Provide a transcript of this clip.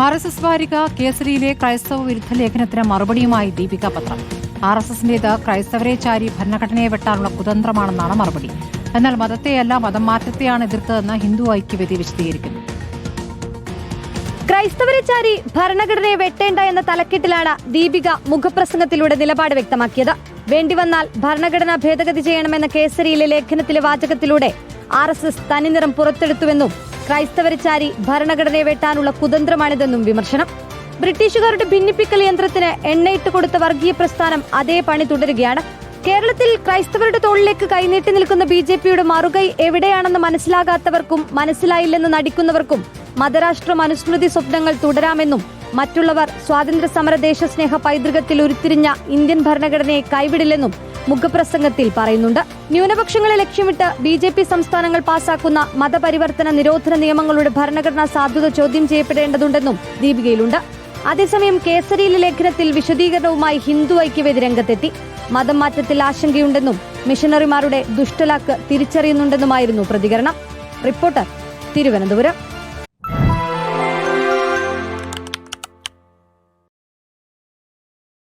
R S S വാരിക കേസരിയിലെ ക്രൈസ്തവ വിരുദ്ധ ലേഖനത്തിന് മറുപടിയുമായി ദീപിക പത്രം. ആർ എസ് എസിന്റേത് ക്രൈസ്തവരെ ചാരി ഭരണഘടനയെ വെട്ടാനുള്ള കുതന്ത്രമാണെന്നാണ് മറുപടി. എന്നാൽ മതത്തെയല്ല മതം മാറ്റത്തെയാണ് എതിർത്തതെന്ന് ഹിന്ദു ഐക്യവേദി വിശദീകരിക്കുന്നു. ക്രൈസ്തവരെ ചാരി ഭരണഘടനയെ വെട്ടേണ്ട എന്ന തലക്കെട്ടിലാണ് ദീപിക മുഖപ്രസംഗത്തിലൂടെ നിലപാട് വ്യക്തമാക്കിയത്. വേണ്ടിവന്നാൽ ഭരണഘടന ഭേദഗതി ചെയ്യണമെന്ന കേസരിയിലെ ലേഖനത്തിലെ വാചകത്തിലൂടെ ആർ എസ് എസ് തനിനിറം പുറത്തെടുത്തുവെന്നും ക്രൈസ്തവരെ ചാരി ഭരണഘടനയെ വെട്ടാനുള്ള കുതന്ത്രമാണിതെന്നും വിമർശനം. ബ്രിട്ടീഷുകാരുടെ ഭിന്നിപ്പിക്കൽ യന്ത്രത്തിന് എണ്ണയിട്ട് കൊടുത്ത വർഗീയ പ്രസ്ഥാനം അതേ പണി തുടരുകയാണ്. കേരളത്തിൽ ക്രൈസ്തവരുടെ തോളിലേക്ക് കൈനീട്ടി നിൽക്കുന്ന ബി ജെ പിയുടെ മറുകൈ എവിടെയാണെന്ന് മനസ്സിലാകാത്തവർക്കും മനസ്സിലായില്ലെന്ന് നടിക്കുന്നവർക്കും മതരാഷ്ട്ര മനുസ്മൃതി സ്വപ്നങ്ങൾ തുടരാമെന്നും മറ്റുള്ളവർ സ്വാതന്ത്ര്യ സമര ദേശസ്നേഹ പൈതൃകത്തിൽ ഉരുത്തിരിഞ്ഞ ഇന്ത്യൻ ഭരണഘടനയെ കൈവിടില്ലെന്നും മുഖപ്രസംഗത്തിൽ പറയുന്നുണ്ട്. ന്യൂനപക്ഷങ്ങളെ ലക്ഷ്യമിട്ട് ബി ജെ പി സംസ്ഥാനങ്ങൾ പാസാക്കുന്ന മതപരിവർത്തന നിരോധന നിയമങ്ങളുടെ ഭരണഘടനാ സാധുത ചോദ്യം ചെയ്യപ്പെടേണ്ടതുണ്ടെന്നും ദീപികയിലുണ്ട്. അതേസമയം കേസരിയിലെ ലേഖനത്തിൽ വിശദീകരണവുമായി ഹിന്ദു ഐക്യവേദി രംഗത്തെത്തി. മതം മാറ്റത്തിൽ ആശങ്കയുണ്ടെന്നും മിഷണറിമാരുടെ ദുഷ്ടലാക്ക് തിരിച്ചറിയുന്നുണ്ടെന്നുമായിരുന്നു പ്രതികരണം. റിപ്പോർട്ടർ തിരുവനന്തപുരം.